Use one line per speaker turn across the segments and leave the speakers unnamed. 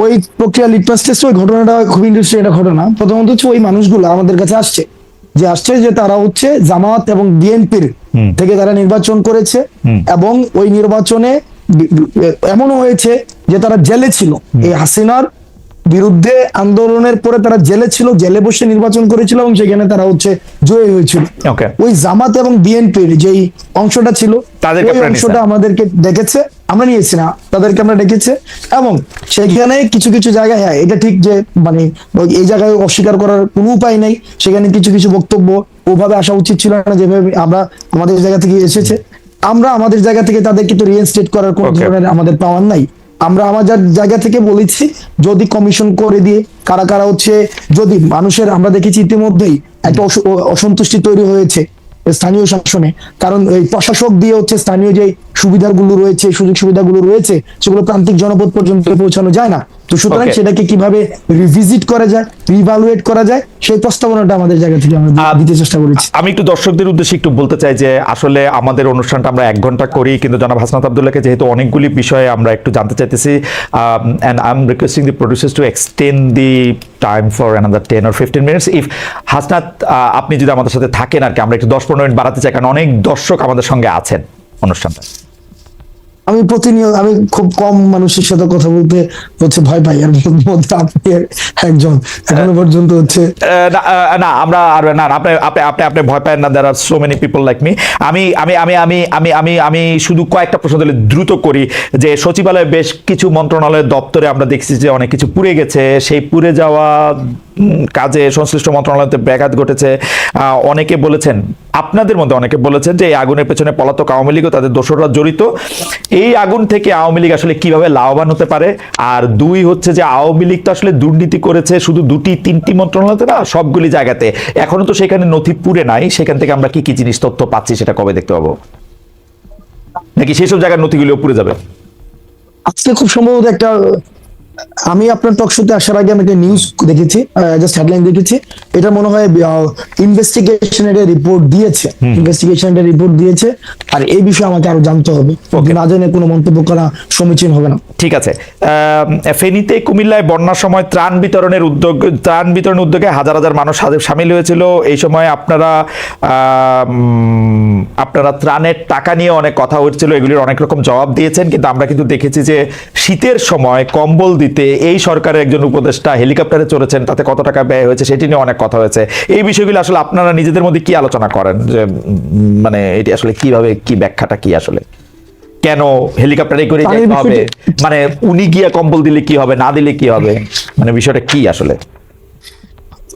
ওই প্রক্রিয়া litmus test ওই ঘটনাটা খুব ইন্টারেস্টিং একটা ঘটনা। প্রথমত হচ্ছে ওই মানুষগুলো আমাদের কাছে আসছে। যে আসছে যে তারা হচ্ছে জামাত এবং বিএনপির থেকে তারা নির্বাচন করেছে এবং ওই নির্বাচনে এমনও হয়েছে যে তারা জেলে ছিল। এই হাসিনার বিরুদ্ধে আন্দোলনের পরে তারা জেলে ছিল জেলে বসে নির্বাচন করেছিল এবং সেখানে তারা হচ্ছে জয়ী হয়েছিল। ওই জামাত এবং বিএনপির যেই অংশটা ছিল ওই অংশটা আমাদেরকে ডেকেছে আমরা নিয়েছি না তাদেরকে আমরা ডেকেছে এবং সেখানে কিছু কিছু জায়গায় হ্যাঁ এটা ঠিক যে মানে এই জায়গায় অস্বীকার করার কোনো উপায় নাই সেখানে কিছু কিছু বক্তব্য ওভাবে আসা উচিত ছিল না যেভাবে আমরা আমাদের জায়গা থেকে এসেছে। আমরা আমাদের জায়গা থেকে তাদেরকে তো রিইনস্টেট করার কোনো ধরনের আমাদের পাওয়ার নাই। আমরা আমাদের জায়গা থেকে বলেছি, যদি কমিশন করে দিয়ে, কারা কারা হচ্ছে, যদি মানুষের, আমরা দেখেছি ইতিমধ্যেই একটা অস- অসন্তুষ্টি তৈরি হয়েছে স্থানীয় শাসনে। কারণ এই প্রশাসক দিয়ে হচ্ছে স্থানীয় যে সুবিধাগুলো রয়েছে, সুযোগ সুবিধাগুলো রয়েছে, সেগুলো প্রান্তিক জনপদ পর্যন্ত পৌঁছানো যায় না। তো সুতরাং সেটাকে কীভাবে রিভিজিট করা যায় রিভালুয়েট করা যায় সেই প্রস্তাবনাটা আমাদের জায়গা থেকে আমরা দিতে চেষ্টা করেছি।
আমি একটু দর্শকদের উদ্দেশ্যে একটু বলতে চাই যে আসলে আমাদের অনুষ্ঠানটা আমরা এক ঘণ্টা করি কিন্তু জনাব হাসনাত আবদুল্লাহকে যেহেতু অনেকগুলি বিষয়ে আমরা একটু জানতে চাইতেছি and I am requesting the producers to extend the time for another ten or fifteen minutes if Hasnat আপনি যদি আমাদের সাথে থাকেন আর কি আমরা একটু দশ পনেরো মিনিট বাড়াতে চাই কারণ অনেক দর্শক আমাদের সঙ্গে আছেন অনুষ্ঠানটা
আমি প্রতিনিয়ত আমি খুব কম মানুষের সাথে কথা বলতে হচ্ছে ভয় পাই আর মধ্যে আপনি একজন। এখনও পর্যন্ত হচ্ছে
না, আমরা আর না আপনি আপনি আপনি আপনি ভয় পান না there are so many people like me আমি আমি আমি আমি আমি আমি আমি শুধু কয়েকটা প্রশ্ন দিলে দ্রুত করি যে সচিবালয়ে বেশ কিছু মন্ত্রণালয়ের দপ্তরে আমরা দেখছি যে অনেক কিছু পুড়ে গেছে সেই পুড়ে যাওয়া কাজে সংশ্লিষ্ট মন্ত্রণালয়তে ব্যাঘাত ঘটেছে অনেকে বলেছেন, আপনাদের মধ্যে অনেকে বলেছেন যে এই আগুনের পেছনে পলাতক আওয়ামী লীগ ও তাদের দোসররা জড়িত। এই আগুন থেকে আওয়ামী লীগ আসলে কীভাবে লাভবান হতে পারে? আর দুই হচ্ছে যে আওয়ামী লীগ তো আসলে দুর্নীতি করেছে শুধু দুটি, তিনটি মন্ত্রণালয়তে না, সবগুলি জায়গাতে। এখনও তো সেখানে নথি পুরে নাই, সেখান থেকে আমরা কি কি জিনিস তথ্য পাচ্ছি সেটা কবে দেখতে পাবো? নাকি সেসব জায়গার নথিগুলো পুড়ে যাবে?
আজকে খুব সম্ভবত একটা আমি আপনার টক শোতে আসার আগে আমি একটা নিউজ দেখেছি জাস্ট হেডলাইন দেখেছি। এটা মনে হয় ইনভেস্টিগেশনের রিপোর্ট দিয়েছে। ইনভেস্টিগেশনের রিপোর্ট দিয়েছে। আর এই বিষয়ে আমাকে আরও জানতে হবে।
Okay.
না জেনে কোনো মন্তব্য করা সমীচীন হবে না।
ঠিক আছে। ফেনীতে কুমিল্লায় বন্যার সময় ত্রাণ বিতরণের উদ্যোগ ত্রাণ বিতরণ উদ্যোগে হাজার হাজার মানুষ সামিল হয়েছিল। এই সময় আপনারা আহ, আপনারা ত্রাণের টাকা নিয়ে অনেক কথা হচ্ছিল এগুলির অনেক রকম জবাব দিয়েছেন। কিন্তু আমরা কিন্তু দেখেছি যে শীতের সময় কম্বল দিতে এই সরকারের একজন উপদেষ্টা হেলিকপ্টারে চড়েছেন তাতে কত টাকা ব্যয় হয়েছে সেটি নিয়ে অনেক কথা হয়েছে। এই বিষয়গুলো আসলে আপনারা নিজেদের মধ্যে কি আলোচনা করেন? যে মানে এটি আসলে কীভাবে কি ব্যাখ্যাটা কি আসলে? কেন হেলিকপ্টারে করে যেতে হবে? মানে উনি গিয়া কম্বল দিলে কি হবে না দিলে কি হবে? মানে বিষয়টা কি আসলে?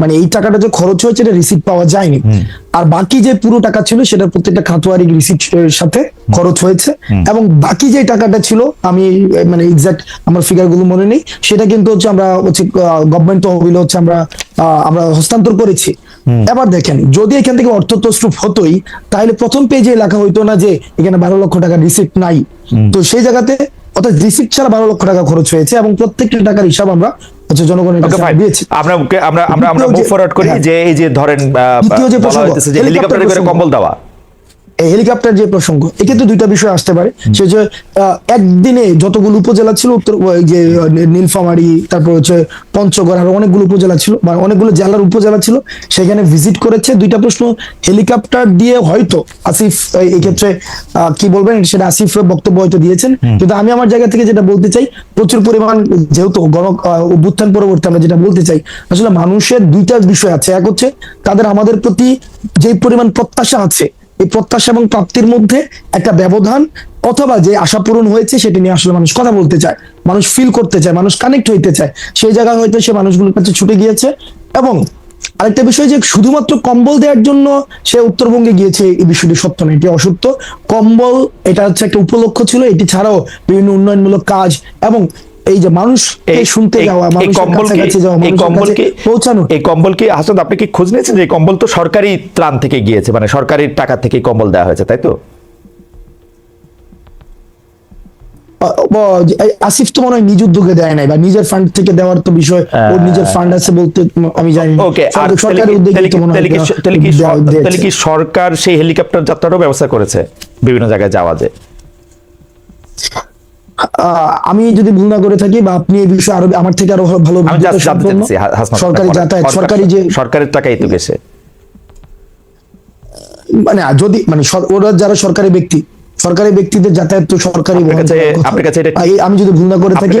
মানে এই টাকাটা যে খরচ হয়েছে এটা রিসিপ্ট পাওয়া যায়নি। আর বাকি যে পুরো টাকা ছিল সেটা প্রত্যেকটা খাতোয়ারি রিসিপ্ট সাথে খরচ হয়েছে। এবং বাকি যে টাকাটা ছিল আমি মানে এক্সাক্ট আমার ফিগারগুলো মনে নেই সেটা কিন্তু হচ্ছে আমরা হচ্ছে গভর্নমেন্ট তহবিলে হচ্ছে আমরা আমরা হস্তান্তর করেছি। এবার দেখেন যদি এখান থেকে অর্থ তস্রুপ হতোই তাহলে প্রথম পেজে লেখা হইতো না যে এখানে বারো লক্ষ টাকা রিসিপ্ট নাই। তো সেই জায়গাতে অর্থাৎ রিসিপ্ট ছাড়া বারো লক্ষ টাকা খরচ হয়েছে এবং প্রত্যেকটা টাকার হিসাব আমরা হচ্ছে জনগণের
ওকে
কাছে
ফাইন আমরা আমরা আমরা মুভ ফরওয়ার্ড করি
হ্যাঁ।
যে এই যে ধরেন
যে হেলিকপ্টার
করে কম্বল দেওয়া।
হেলিকপ্টার যে প্রসঙ্গ এক্ষেত্রে দুইটা বিষয় আসতে পারে। সে যে একদিনে যতগুলো উপজেলা ছিল উত্তর যে নীলফামারী তারপর হচ্ছে পঞ্চগড় আরও অনেকগুলো উপজেলা ছিল বা অনেকগুলো জেলার উপজেলা ছিল সেখানে ভিজিট করেছে দুইটা প্রশ্ন। হেলিকপ্টার দিয়ে হয়তো আসিফ এই- এই ক্ষেত্রে আহ, কি বলবেন সেটা আসিফ বক্তব্য হয়তো দিয়েছেন। কিন্তু আমি আমার জায়গা থেকে যেটা বলতে চাই প্রচুর পরিমাণ যেহেতু গণ অভ্যুত্থান পরবর্তী আমরা যেটা বলতে চাই আসলে মানুষের দুইটা বিষয় আছে। এক হচ্ছে তাদের আমাদের প্রতি যে পরিমাণ প্রত্যাশা আছে এই প্রত্যাশা এবং প্রাপ্তির মধ্যে একটা ব্যবধান অথবা যে আশা পূরণ হয়েছে সেটা নিয়ে আসলে মানুষ কথা বলতে চায়, মানুষ ফিল করতে চায়, মানুষ কানেক্ট হইতে চায়। সেই জায়গায় হয়তো সে মানুষগুলোর কাছে ছুটে গিয়েছে এবং আরেকটা বিষয় যে শুধুমাত্র কম্বল দেওয়ার জন্য সে উত্তরবঙ্গে গিয়েছে, এই বিষয়টি সত্য নয় এটি অসত্য। কম্বল, এটা হচ্ছে একটা উপলক্ষ ছিল, এটি ছাড়াও বিভিন্ন উন্নয়নমূলক কাজ এবং এই যে মানুষ
এই
শুনতে
এই-
যাওয়া
এই কি-
কাছাকাছি যাওয়া
এই কম্বল
কাছে
কি
পৌঁছানো।
এই কম্বল কি হাসান আপনি কি খোঁজ নিয়েছেন যে এই কম্বল তো সরকারি ত্রাণ থেকে গিয়েছে? মানে সরকারি টাকা থেকে কম্বল দেওয়া হয়েছে তাই তো?
এই আসিফ তো মনে হয় নিজ উদ্যোগে দেয় নাই বা নিজের ফান্ড থেকে দেওয়ার তো বিষয় ওর নিজের ফান্ড আছে বলতে আমি জানি।
ওকে আর
সরকার- উদ্যোগে
তাহলে
তো
কি-
মনে হয়
তাহলে কি- সরকার সেই হেলিকপ্টার যাত্রারও ব্যবস্থা করেছে বিভিন্ন জায়গায় যাওয়া যে
আহ, আমি যদি ভুল না করে থাকি বা আপনি এই বিষয়ে আরও আমার থেকে আরও ভালো সরকারি যাতায়াত
সরকারি
যে
সরকারের টাকাই তো গেছে
মানে যদি মানে ওরা যারা সরকারি ব্যক্তি সরকারি ব্যক্তিদের যাতায়াত তো সরকারি
আপনার কাছে- এটা-
আমি যদি ভুল না করে থাকি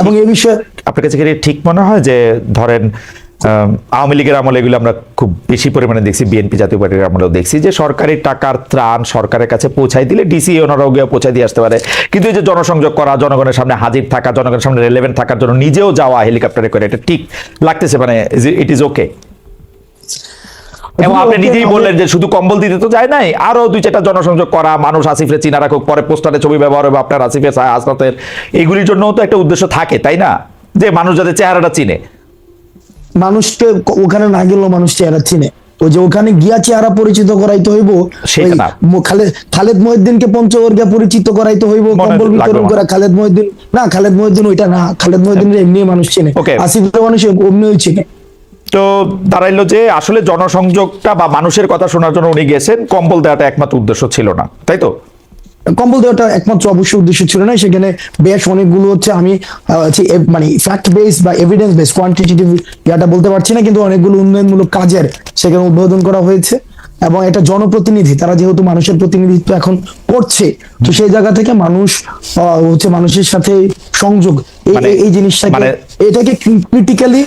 এবং এই বিষয়ে
আপনার কাছে ঠিক মনে হয় যে ধরেন আওয়ামী লীগের আমলে এগুলো আমরা খুব বেশি পরিমাণে দেখছি বিএনপি জাতীয় পার্টির আমলেও দেখছি যে সরকারি টাকার ত্রাণ সরকারের কাছে পৌঁছাই দিলে ডিসি ওনারাও গিয়ে পৌঁছাই দিয়ে আসতে পারে। কিন্তু এই যে জনসংযোগ করা জনগণের সামনে হাজির থাকা জনগণের সামনে রেলেভেন্ট থাকার জন্য নিজেও যাওয়া হেলিকপ্টারে করে এটা ঠিক লাগতেছে মানে ইট ইজ ওকে এবং আপনি নিজেই বললেন যে শুধু কম্বল দিতে তো যায় নাই আরও দুই চারটা জনসংযোগ করা মানুষ আসিফে চিনা রাখুক পরে পোস্টারে ছবি ব্যবহার হবে আপনার আসিফে আসনাতের এগুলির জন্য তো একটা উদ্দেশ্য থাকে তাই না? যে মানুষ যাতে চেহারাটা চিনে।
মানুষকে ওখানে না গেলেও মানুষ চেহারা চিনে। ওই যে ওখানে গিয়া চেহারা পরিচিত করাইতে হইব খালেদ মহিউদ্দিনকে পঞ্চবর্গে পরিচিত করাইতে হইব কম্বল বিতরণ করা খালেদ মহিউদ্দিন। না খালেদ মহিউদ্দিন ওইটা না খালেদ মহিউদ্দিন এমনি মানুষ চিনে. আসিফ মানুষ এমনিও চিনে।
তো দাঁড়াইলো যে আসলে জনসংযোগটা বা মানুষের কথা শোনার জন্য উনি গেছেন কম্বল দেওয়াটা একমাত্র উদ্দেশ্য ছিল না তাই তো?
কম্বল দেওয়াটা একমাত্র অবশ্যই উদ্দেশ্য ছিল না। সেখানে বেশ অনেকগুলো হচ্ছে আমি মানে ফ্যাক্ট বেস বা এভিডেন্স বেস কোয়ান্টিটেটিভ ইয়াটা বলতে পারছি না কিন্তু অনেকগুলো উন্নয়নমূলক কাজের সেখানে উদ্বোধন করা হয়েছে। এবং এটা জনপ্রতিনিধি তারা যেহেতু মানুষের প্রতিনিধিত্ব এখন করছে তো সেই জায়গা থেকে মানুষ আহ, হচ্ছে মানুষের সাথে সংযোগ এই
মানে-
জিনিসটাকে
মানে-
এটাকে ক্রিটিক্যালি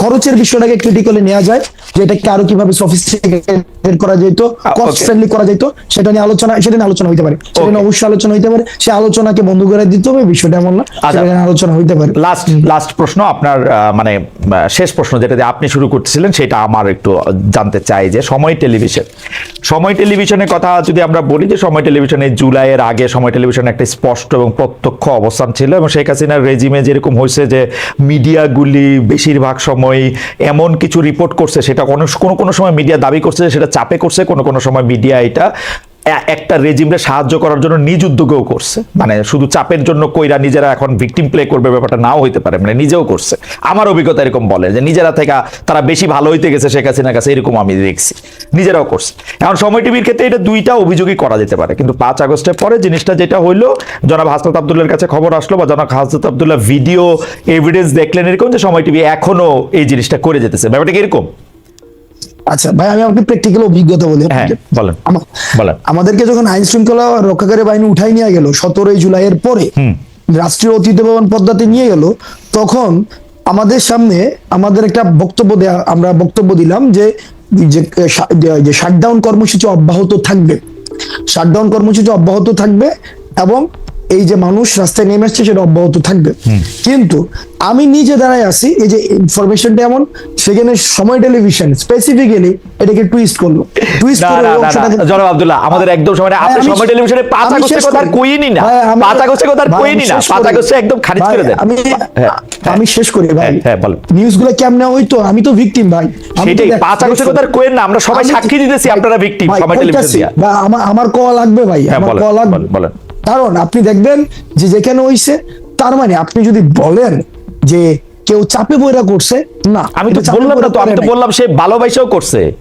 খরচের বিষয়টাকে ক্রিটিক্যালি নেওয়া যায় যে এটাকে আরও কীভাবে সফিস্টিকেটেড করা যেত কস্ট ফ্রেন্ডলি করা যেত সেটা নিয়ে আলোচনা সেটা নিয়ে আলোচনা হইতে পারে। সেটা নিয়ে অবশ্যই আলোচনা হইতে পারে। সে আলোচনাকে বন্ধ করে দিতে হবে বিষয়টা এমন না
আচ্ছা।
সেটা আলোচনা হইতে পারে।
লাস্ট লাস্ট প্রশ্ন আপনার মানে শেষ প্রশ্ন যেটা দিয়ে আপনি শুরু করতেছিলেন সেটা আমার একটু জানতে চাই যে সময় টেলিভিশন। সময় টেলিভিশনের কথা যদি আমরা বলি যে সময় টেলিভিশনে জুলাইয়ের আগে সময় টেলিভিশনে একটা স্পষ্ট এবং প্রত্যক্ষ অবস্থান ছিল এবং শেখ হাসিনার রেজিমে যেরকম হয়েছে যে মিডিয়াগুলি বেশিরভাগ সময় এমন কিছু রিপোর্ট করছে, সেটা কোনো কোনো সময় মিডিয়া দাবি করছে, সেটা চাপে করছে, কোনো কোনো সময় মিডিয়া এটা একটা রেজিমরে সাহায্য করার জন্য নিজ উদ্যোগেও করছে। মানে শুধু চাপের জন্য কইরা নিজেরা এখন ভিকটিম প্লে করবে ব্যাপারটা নাও হইতে পারে মানে নিজেও করছে। আমার অভিজ্ঞতা এরকম বলে যে নিজেরা থেকে তারা বেশি ভালো হইতে গেছে শেখ হাসিনার কাছে এরকম আমি দেখছি। নিজেরাও করছে। এখন সময় টিভির ক্ষেত্রে এটা দুইটা অভিযোগই করা যেতে পারে। কিন্তু পাঁচ আগস্টের পরে জিনিসটা যেটা হইল, জনাব হাসনাত আবদুল্লার কাছে খবর আসলো বা জনাব হাসনাত আবদুল্লাহ ভিডিও এভিডেন্স দেখলেন এরকম যে সময় টিভি এখনও এই জিনিসটা করে যেতেছে। ব্যাপারটা কি এরকম?
আচ্ছা ভাই আমি আপনাকে প্র্যাকটিক্যাল অভিজ্ঞতা বলি।
হ্যাঁ বলেন।
আমাদেরকে যখন আইন শৃঙ্খলা রক্ষাকারী বাহিনী উঠাই নিয়ে গেল সতেরোই জুলাইয়ের পরে রাষ্ট্রীয় অতিথি ভবন পদ্মাতে নিয়ে গেল তখন আমাদের সামনে আমাদের একটা বক্তব্য দেয়া আমরা বক্তব্য দিলাম যে যে যে শাটডাউন কর্মসূচি অব্যাহত থাকবে। শাটডাউন কর্মসূচি অব্যাহত থাকবে এবং এই যে মানুষ রাস্তায় নেমে আসছে সেটা অব্যাহত থাকবে। কিন্তু আমি নিজে দাঁড়ায় আছি এই যে ইনফরমেশনটা এমন সেখানে সময় টেলিভিশন স্পেসিফিক্যালি এটাকে টুইস্ট করল। টুইস্ট করে
জনাব আব্দুল্লাহ আমাদের একদম সময় আপনি
আমি
সময়
শেষ-
টেলিভিশনে পাঁচ
আমি
আগস্টের কথা
করি।
কইনি না। পাঁচ আগস্টের কথা কইনি না।
শেষ
পাঁচ আগস্টে একদম খারিজ করে দেন।
আমি
হ্যাঁ,
আমি শেষ করি ভাই।
হ্যাঁ, হ্যাঁ, বলেন।
নিউজগুলো কেমনে হইতো আমি তো ভিকটিম ভাই।
সেটাই পাঁচ আগস্টের কথা কইেন না। আমরা সবাই সাক্ষী দিতেছি আপনারা ভিকটিম সময় টেলিভিশন দিয়া।
আমার কল লাগবে ভাই।
হ্যাঁ,
আমার কল লাগবে।
বলেন।
কারণ আপনি দেখবেন যে যেখানে হইছে তার মানে আপনি যদি বলেন যে কেউ চাপে বইরা করছে না
আমি তো বললাম না তো আমি তো বললাম সে ভালোবাসাও করছে।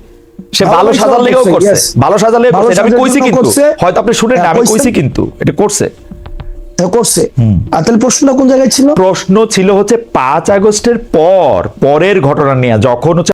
সে
ভালো
সাজার লেগেও
করছে,
ভালো সাজার লেগে করছে। আমি কইছি কিন্তু। হয়তো আপনি শুনেন না
হ্যাঁ,
আমি
কইছি
কিন্তু। এটা করছে।
করছে। আর তাহলে প্রশ্নটা কোন জায়গায় ছিল?
প্রশ্ন ছিল হচ্ছে পাঁচ আগস্টের পর পরের ঘটনা নিয়ে যখন হচ্ছে